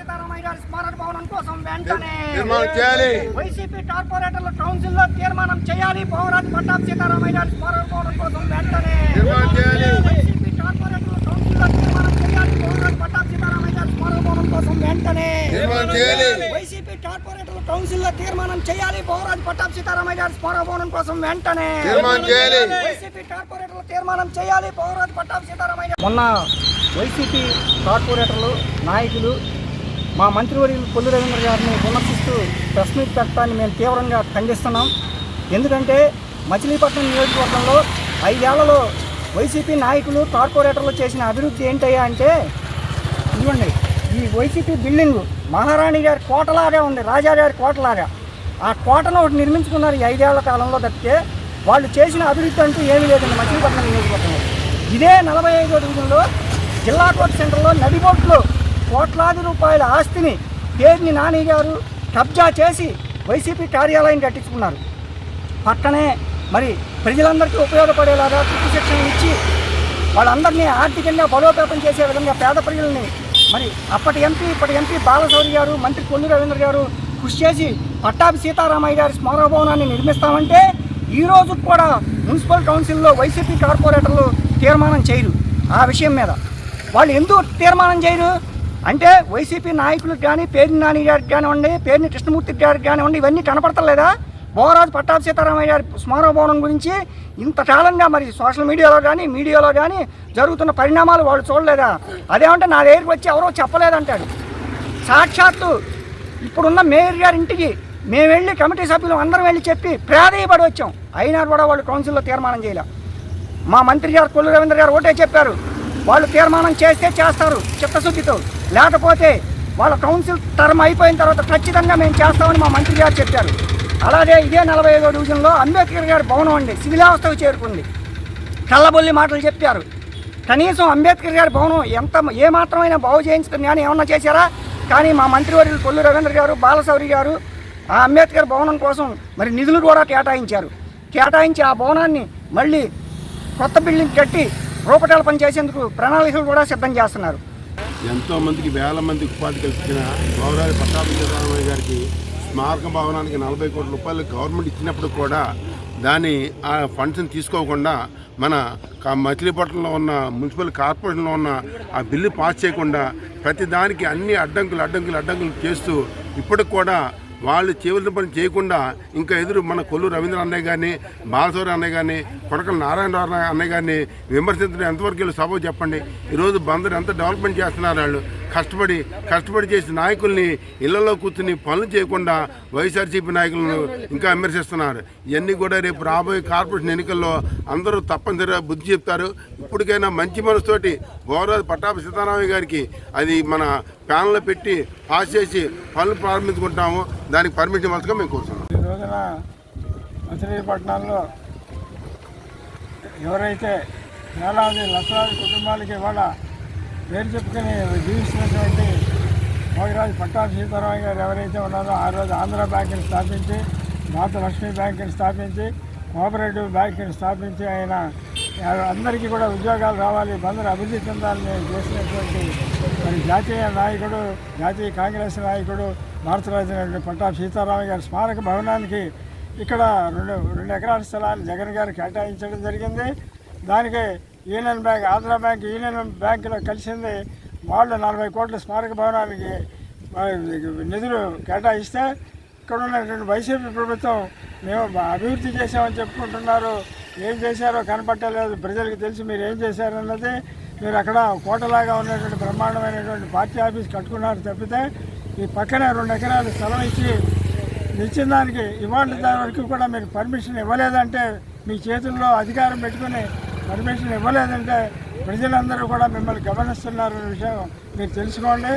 సీతారామయ్య గారి స్మారక భవనం కోసం వెంటనే వైసీపీ కార్పొరేటర్ల కౌన్సిల్లో తీర్మానం చేయాలి. భవరాజు పట్టాభి సీతారామయ్య గారి స్మారక భవనం కోసం వెంటనే వైసీపీ కార్పొరేటర్ల కౌన్సిల్లో తీర్మానం చేయాలి. భవరాజు పట్టాభి సీతారామయ్య గారి స్మారక భవనం కోసం వెంటనే వైసీపీ కార్పొరేటర్ల కౌన్సిల్లో తీర్మానం చేయాలి. భవరాజు పట్టాభి సీతారామయ్య గారి స్మారక భవనం కోసం వెంటనే వైసీపీ కార్పొరేటర్లు తీర్మానం చేయాలి. పౌరాజు పట్టాభి సీతారామయ్య మొన్న వైసీపీ కార్పొరేటర్లు నాయకులు మా మంత్రివర్యులు పొల్లు రవీంద్ర గారిని విమర్శిస్తూ ప్రెస్ మీట్ పెట్టడాన్ని మేము తీవ్రంగా ఖండిస్తున్నాం. ఎందుకంటే మచిలీపట్నం నియోజకవర్గంలో ఐదేళ్ళలో వైసీపీ నాయకులు కార్పొరేటర్లు చేసిన అభివృద్ధి ఏంటయ్యా అంటే ఇవ్వండి ఈ వైసీపీ బిల్డింగ్ మహారాణి గారి కోటలాగా ఉంది రాజా గారి కోటలాగా. ఆ కోటను ఒకటి నిర్మించుకున్నారు ఈ ఐదేళ్ళ కాలంలో తప్పితే వాళ్ళు చేసిన అభివృద్ధి అంటూ ఏమీ లేదండి మచిలీపట్నం నియోజకవర్గంలో. ఇదే నలభై ఐదో డివిజన్లో జిల్లా కోర్టు సెంటర్లో నడిబోట్లు కోట్లాది రూపాయల ఆస్తిని పేరుని నాని గారు కబ్జా చేసి వైసీపీ కార్యాలయం కట్టించుకున్నారు. పక్కనే మరి ప్రజలందరికీ ఉపయోగపడేలాగా కృషి శిక్షణ ఇచ్చి వాళ్ళందరినీ ఆర్థికంగా బలోపేతం చేసే విధంగా పేద ప్రజల్ని మరి అప్పటి ఎంపీ ఇప్పటి ఎంపీ బాలశౌరి గారు మంత్రి కొల్లు రవీంద్ర గారు కృషి చేసి పట్టాభి సీతారామయ్య గారి స్మారక భవనాన్ని నిర్మిస్తామంటే ఈ రోజు కూడా మున్సిపల్ కౌన్సిల్లో వైసీపీ కార్పొరేటర్లు తీర్మానం చేయరు ఆ విషయం మీద. వాళ్ళు ఎందుకు తీర్మానం చేయరు? అంటే వైసీపీ నాయకులకు కానీ పేరుని నాని గారికి కానివ్వండి పేరుని కృష్ణమూర్తి గారికి కానివ్వండి ఇవన్నీ కనపడతలేదా? బోరాజు పట్టాభి సీతారామయ్య గారి స్మారక భవనం గురించి ఇంతకాలంగా మరి సోషల్ మీడియాలో కానీ మీడియాలో కానీ జరుగుతున్న పరిణామాలు వాళ్ళు చూడలేదా? అదేమంటే నా దగ్గరికి వచ్చి ఎవరో చెప్పలేదంటాడు. సాక్షాత్తు ఇప్పుడున్న మేయర్ గారి ఇంటికి మేము వెళ్ళి కమిటీ సభ్యులు అందరం వెళ్ళి చెప్పి ప్రాధేయపడి వచ్చాం. అయినా కూడా వాళ్ళు కౌన్సిల్లో తీర్మానం చేయలే. మా మంత్రి గారు కొల్లు రవీంద్ర గారు ఒకటే చెప్పారు. వాళ్ళు తీర్మానం చేస్తే చేస్తారు చిత్తశుద్ధితో. లేకపోతే వాళ్ళ కౌన్సిల్ టర్మ్ అయిపోయిన తర్వాత ఖచ్చితంగా మేము చేస్తామని మా మంత్రి గారు చెప్పారు. అలాగే ఇదే నలభై ఐదో డివిజన్లో అంబేద్కర్ గారి భవనం అండి శిథిలావస్థకు చేరుకుంది. కళ్ళబొల్లి మాటలు చెప్పారు. కనీసం అంబేద్కర్ గారి భవనం ఎంత ఏమాత్రమైనా బాగు చేయించుకుని కానీ ఏమన్నా చేశారా? కానీ మా మంత్రివర్యులు కొల్లు రవీంద్ర గారు బాలశౌరి గారు ఆ అంబేద్కర్ భవనం కోసం మరి నిధులు కూడా కేటాయించారు. కేటాయించి ఆ భవనాన్ని మళ్ళీ కొత్త బిల్డింగ్ కట్టి రూపకల్పన చేసేందుకు ప్రణాళికలు కూడా సిద్ధం చేస్తున్నారు. ఎంతోమందికి వేల మందికి ఉపాధి కల్పించిన గౌరవ పట్టాభి సీతారామయ్య గారికి స్మారక భవనానికి నలభై కోట్ల రూపాయలు గవర్నమెంట్ ఇచ్చినప్పుడు కూడా దాన్ని ఆ ఫండ్స్ని తీసుకోకుండా మన మచిలీపట్నంలో ఉన్న మున్సిపల్ కార్పొరేషన్లో ఉన్న ఆ బిల్లు పాస్ చేయకుండా ప్రతిదానికి అన్ని అడ్డంకులు అడ్డంకులు అడ్డంకులు చేస్తూ ఇప్పటికి కూడా వాళ్ళు చేయవలసిన పని చేయకుండా ఇంకా ఎదురు మన కొల్లు రవీంద్ర అన్నయ్య కానీ బాలసౌరి అన్నయ్య కానీ కొడకల నారాయణరావు అన్నయ్య గారిని విమర్శించడం ఎంతవరకు వెళ్ళి సభ చెప్పండి? ఈరోజు బందరు ఎంత డెవలప్మెంట్ చేస్తున్నారు వాళ్ళు? కష్టపడి కష్టపడి చేసిన నాయకుల్ని ఇళ్ళలో కూర్చుని పనులు చేయకుండా వైఎస్ఆర్సీపీ నాయకులను ఇంకా విమర్శిస్తున్నారు. ఇవన్నీ కూడా రేపు రాబోయే కార్పొరేషన్ ఎన్నికల్లో అందరూ తప్పనిసరిగా బుద్ధి చెప్తారు. ఇప్పటికైనా మంచి మనసుతోటి గౌరవ పట్టాభి సీతారామయ్య గారికి అది మన ప్యానల్లో పెట్టి పాస్ చేసి పనులు ప్రారంభించుకుంటాము దానికి పర్మిషన్ ఇవ్వాల్సిగా మేము కోరుతున్నాం. ఈ రోజున మచిలీపట్నంలో ఎవరైతే వేలాది లక్షలాది కుటుంబాలకి ఇవాళ పేరు చెప్పుకొని జీవిస్తున్నటువంటి మోగిరాజు పట్టాభి సీతారామయ్య గారు ఎవరైతే ఉన్నారో ఆ రోజు ఆంధ్ర బ్యాంకుని స్థాపించి మాత లక్ష్మీ బ్యాంకుని స్థాపించి కోఆపరేటివ్ బ్యాంకుని స్థాపించి ఆయన అందరికీ కూడా ఉద్యోగాలు రావాలి బందరు అభివృద్ధి చెందాలని చేసినటువంటి మరి జాతీయ నాయకుడు జాతీయ కాంగ్రెస్ నాయకుడు భారతరాజు పట్టాభి సీతారామయ్య గారి స్మారక భవనానికి ఇక్కడ రెండు రెండు ఎకరాల స్థలాన్ని జగన్ గారు కేటాయించడం జరిగింది. దానికి union bank Andhra bank union బ్యాంకులో కలిసింది. వాళ్ళు నలభై కోట్ల స్మారక భవనానికి నిధులు కేటాయిస్తే ఇక్కడ ఉన్నటువంటి వైసీపీ ప్రభుత్వం మేము అభివృద్ధి చేసామని చెప్పుకుంటున్నారు. ఏం చేశారో కనపట్టలేదు. ప్రజలకు తెలిసి మీరు ఏం చేశారన్నది మీరు అక్కడ కోటలాగా ఉన్నటువంటి బ్రహ్మాండమైనటువంటి పార్టీ ఆఫీస్ కట్టుకున్నారు తప్పితే ఈ పక్కనే రెండు ఎకరాలు స్థలం ఇచ్చి ఇచ్చిన దానికి ఇవాళ దాని వరకు కూడా మీరు పర్మిషన్ ఇవ్వలేదంటే మీ చేతుల్లో అధికారం పెట్టుకుని పర్మిషన్ ఇవ్వలేదంటే ప్రజలందరూ కూడా మిమ్మల్ని గమనిస్తున్నారనే విషయం మీరు తెలుసుకోండి.